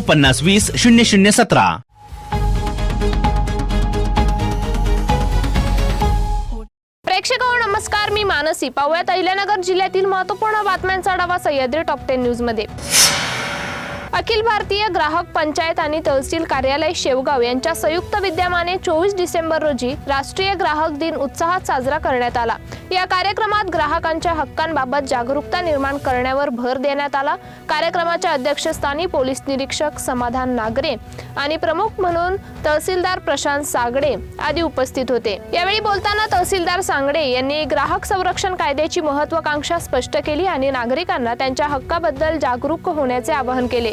पन्नास वीस शून्य शून्य सतरा. प्रेक्षक हो, नमस्कार. मी मानसी. पाहूयात अहिल्यानगर जिल्ह्यातील महत्त्वपूर्ण बातम्यांचा आढावा सह्याद्री टॉप टेन न्यूजमध्ये. अखिल भारतीय ग्राहक पंचायत आणि तहसील कार्यालय शेवगाव यांच्या संयुक्त विद्यमाने चोवीस डिसेंबर रोजी राष्ट्रीय ग्राहक दिन उत्साहात साजरा करण्यात आला. या कार्यक्रमात ग्राहकांच्या हक्कांबाबत जागरूकता निर्माण करण्यावर भर देण्यात आला. कार्यक्रमाच्या अध्यक्षस्थानी पोलीस निरीक्षक समाधान नागरे आणि प्रमुख म्हणून तहसीलदार प्रशांत सागडे आदी उपस्थित होते. यावेळी बोलताना तहसीलदार सांगडे यांनी ग्राहक संरक्षण कायद्याची महत्वाकांक्षा स्पष्ट केली आणि नागरिकांना त्यांच्या हक्काबद्दल जागरूक होण्याचे आवाहन केले.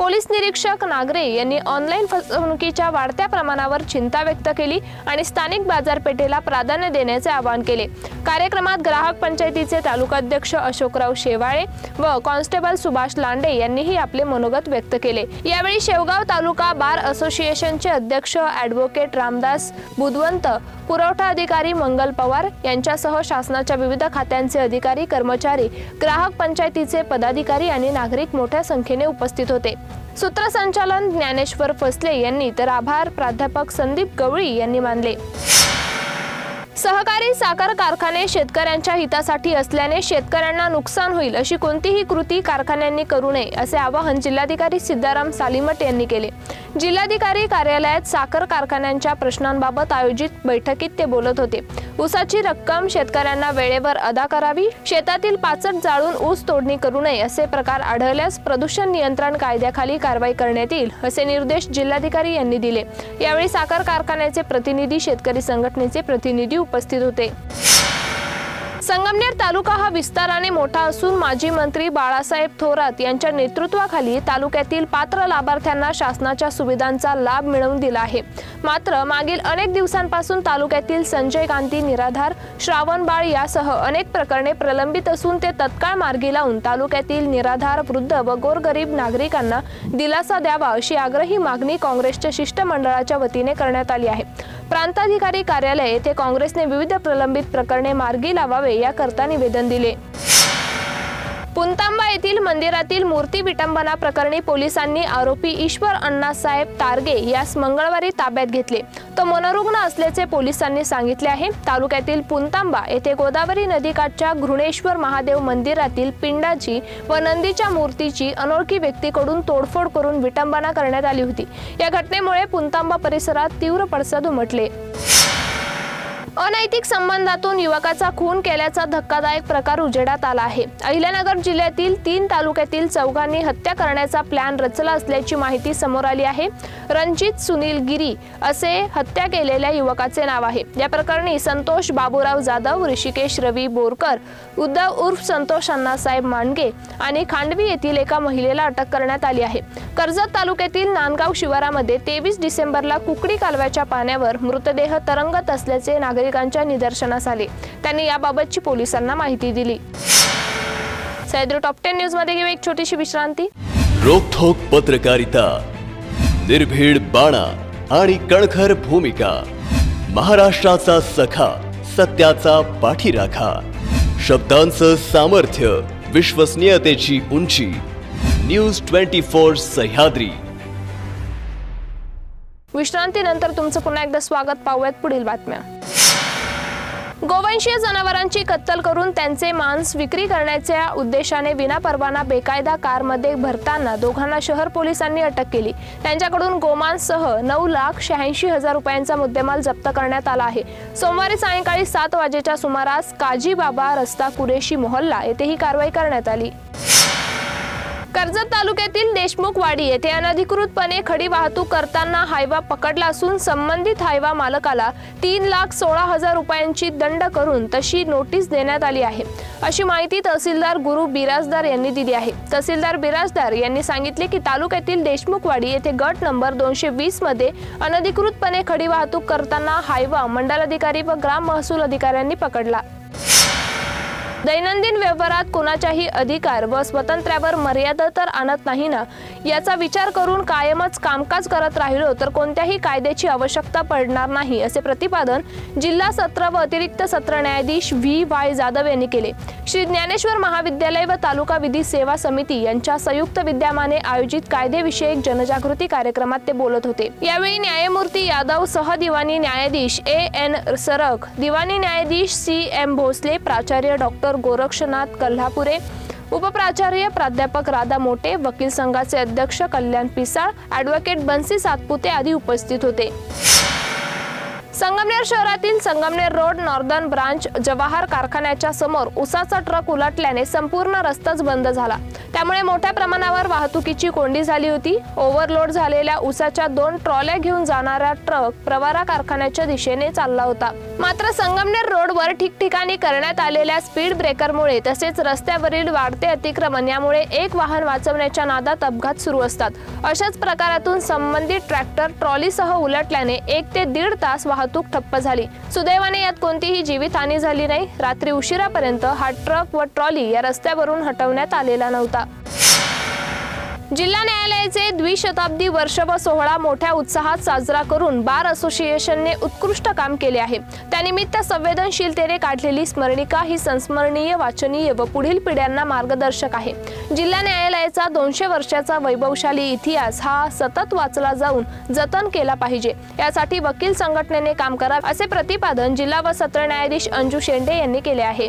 पोलीस निरीक्षक नागरे यांनी ऑनलाईन फसवणुकीच्या वाढत्या प्रमाणावर चिंता व्यक्त केली आणि स्थानिक बाजारपेठेला प्राधान्य देण्याचे आवाहन केले. कार्यक्रमात ग्राहक पंचायतीचे तालुकाध्यक्ष अशोकराव शेवाळे व कॉन्स्टेबल सुभाष लांडे यांनीही आपले मनोगत व्यक्त केले. यावेळी शेवगाव तालुका बार असोसिएशनचे अध्यक्ष ॲडव्होकेट रामदास बुधवंत पुरवठा अधिकारी मंगल पवार यांच्यासह शासनाच्या विविध खात्यांचे अधिकारी कर्मचारी ग्राहक पंचायतीचे पदाधिकारी आणि नागरिक मोठ्या संख्येने उपस्थित होते. सूत्रसंचालन ज्ञानेश्वर फसले यांनी तर आभार प्राध्यापक संदीप गवळी यांनी मानले. सहकारी साखर कारखाने शेतकऱ्यांच्या हितासाठी असल्याने शेतकऱ्यांना नुकसान होईल अशी कोणतीही कृती कारखान्यांनी करू नये असे आवाहन जिल्हाधिकारी सिद्धाराम सालीमट यांनी केले. जिल्हाधिकारी कार्यालयात साखर कारखान्यांच्या प्रश्नांबाबत आयोजित बैठकीत ते बोलत होते. ऊसाची रक्कम शेतकऱ्यांना वेळेवर अदा करावी शेतातील पाचट जाळून ऊस तोडणी करू नये असे प्रकार आढळल्यास प्रदूषण नियंत्रण कायद्याखाली कारवाई करण्यात येईल असे निर्देश जिल्हाधिकारी यांनी दिले. यावेळी साखर कारखान्याचे प्रतिनिधी शेतकरी संघटनेचे प्रतिनिधी उपस्थित होते. संगमनेर तालुका हा विस्ताराने मोठा असून माजी मंत्री बाळासाहेब थोरात यांच्या नेतृत्वाखाली तालुक्यातील पात्र लाभार्थ्यांना शासनाच्या सुविधांचा लाभ मिळवून दिला आहे. मात्र मागील अनेक दिवसांपासून तालुक्यातील संजय गांधी निराधार श्रावण बाळ यासह अनेक प्रकरणे प्रलंबित असून ते तत्काळ मार्गी लावून तालुक्यातील निराधार वृद्ध व गोरगरीब नागरिकांना दिलासा द्यावा अशी आग्रही मागणी काँग्रेसच्या शिष्टमंडळाच्या वतीने करण्यात आली आहे. प्रांताधिकारी कार्यालय येथे काँग्रेसने विविध प्रलंबित प्रकरणे मार्गी लावावे याकरता निवेदन दिले. पुंतांबा येथील मंदिरातील मूर्ती विटंबना प्रकरणी पोलिसांनी आरोपी ईश्वर अण्णासाहेब तारगे यास मंगळवारी ताब्यात घेतले. तो मनोरुग्ण असल्याचे पोलिसांनी सांगितले आहे. तालुक्यातील पुंतांबा येथे गोदावरी नदीकाठच्या घृणेश्वर महादेव मंदिरातील पिंडाची व नंदीच्या मूर्तीची अनोळखी व्यक्तीकडून तोडफोड करून विटंबना करण्यात आली होती. या घटनेमुळे पुंतांबा परिसरात तीव्र पडसाद उमटले. अनैतिक संबंधातून युवकाचा खून केल्याचा धक्कादायक प्रकार उजेडात आला आहे. अहिल्यानगर जिल्ह्यातील तीन तालुक्यातील चौघांनी हत्या करण्याचा प्लॅन रचला असल्याची माहिती समोर आली आहे. रणजित सुनील गिरी असे हत्या केलेल्या युवकाचे नाव आहे. या प्रकरणी संतोष बाबूराव जाधव ऋषिकेश रवी बोरकर उद्धव उर्फ संतोष अण्णासाहेब मांडगे आणि खांडवी येथील एका महिलेला अटक करण्यात आली आहे. कर्जत तालुक्यातील नांदगाव शिवारामध्ये तेवीस डिसेंबरला कुकडी कालव्याच्या पाण्यावर मृतदेह तरंगत असल्याचे नागरिक नागरिकांच्या निदर्शनास आले. त्यांनी याबाबतची पोलिसांना माहिती दिली. सह्याद्री टॉप टेन न्यूजमध्ये घेऊ एक छोटीशी विश्रांती. रोखोक पत्रकारिता निर्भीड बाणा आणि कणखर भूमिका महाराष्ट्राचा सखा सत्याचा पाठीराखा शब्दांचं सामर्थ्य विश्वसनीयतेची उंची न्यूज ट्वेंटी फोर सह्याद्री. विश्रांतीनंतर तुमचं पुन्हा एकदा स्वागत. पाहूयात पुढील बातम्या. गोवंशीय जनावरांची कत्तल करून त्यांचे मांस विक्री करण्याच्या उद्देशाने विनापरवाना बेकायदा कारमध्ये भरताना दोघांना शहर पोलिसांनी अटक केली. त्यांच्याकडून गोमांससह नऊ लाख शहाऐंशी हजार रुपयांचा मुद्देमाल जप्त करण्यात आला आहे. सोमवारी सायंकाळी सात वाजेच्या सुमारास काजीबाबा रस्ता कुरेशी मोहल्ला येथे ही कारवाई करण्यात आली. कर्जत तालुक्यातील देशमुखवाडी येथे अनधिकृतपणे खडी वाहतूक करताना हायवा पकडला असून संबंधित हायवा मालकाला तीन लाख सोळा हजार रुपयांची दंड करून तशी नोटीस देण्यात आली आहे. अशी माहिती तहसीलदार गुरु बिराजदार यांनी दिली आहे. तहसीलदार बिराजदार यांनी सांगितले की तालुक्यातील देशमुखवाडी येथे गट नंबर दोनशे वीसमध्ये अनधिकृतपणे खडी वाहतूक करताना हायवा मंडलाधिकारी व ग्राम महसूल अधिकाऱ्यांनी पकडला. दैनंदिन व्यवहारात कोणाच्याही अधिकार व स्वातंत्र्यावर मर्यादा तर आणत नाही ना? याचा विचार करून कायमच कामकाज करत राहिलो तर कोणत्याही कायद्याची आवश्यकता पडणार नाही असे प्रतिपादन जिल्हा सत्र व अतिरिक्त सत्र न्यायाधीश व्ही. वाय. जाधव यांनी केले. श्री. ज्ञानेश्वर महाविद्यालय व तालुका विधी सेवा समिती यांच्या संयुक्त विद्यमाने आयोजित कायदेविषयक जनजागृती कार्यक्रमात ते बोलत होते. यावेळी न्यायमूर्ती यादव सह दिवाणी न्यायाधीश ए. एन. सरक दिवाणी न्यायाधीश सी. एम. भोसले प्राचार्य डॉक्टर गोरक्षनाथ कल्हापुरे उपप्राचार्य प्राध्यापक राधा मोटे वकील संघाचे अध्यक्ष कल्याण पिसाळ ॲडव्होकेट बन्सी सातपुते आदी उपस्थित होते. संगमनेर शहरातील Sangamner road northern branch Jawahar कारखान्याच्या समोर उसाचा ट्रक उलटल्याने संपूर्ण रस्ताच बंद झाला. त्यामुळे मोठ्या प्रमाणावर वाहतुकीची कोंडी झाली होती. ओव्हरलोड झालेल्या उसाच्या दोन ट्रॉल्या घेऊन जाणारा ट्रक प्रवारा कारखान्याच्या दिशेने चालला होता. मात्र संगमनेर रोडवर ठिकठिकाणी करण्यात आलेल्या स्पीड ब्रेकरमुळे तसेच रस्त्यावरील वाढते अतिक्रमण यामुळे एक वाहन वाचवण्याच्या नादात अपघात सुरू असतात. अशाच प्रकारातून संबंधित ट्रॅक्टर ट्रॉलीसह उलटल्याने एक ते दीड तास वाहतूक ठप्प झाली. सुदैवाने यात कोणतीही जीवितहानी झाली नाही. रात्री उशिरापर्यंत हा ट्रक व ट्रॉली या रस्त्यावरून हटवण्यात आलेला नव्हता. जिल्हा न्यायालयाचे द्विशताब्दी वर्ष व सोहळा मोठ्या उत्साहात साजरा करून बार असोसिएशनने उत्कृष्ट काम केले आहे. त्यानिमित्त संवेदनशीलतेने काढलेली स्मरणिका ही संस्मरणीय वाचनीय व पुढील पिढ्यांना मार्गदर्शक आहे. जिल्हा न्यायालयाचा दोनशे वर्षाचा वैभवशाली इतिहास हा सतत वाचला जाऊन जतन केला पाहिजे. यासाठी वकील संघटनेने काम करावे असे प्रतिपादन जिल्हा व सत्र न्यायाधीश अंजू शेंडे यांनी केले आहे.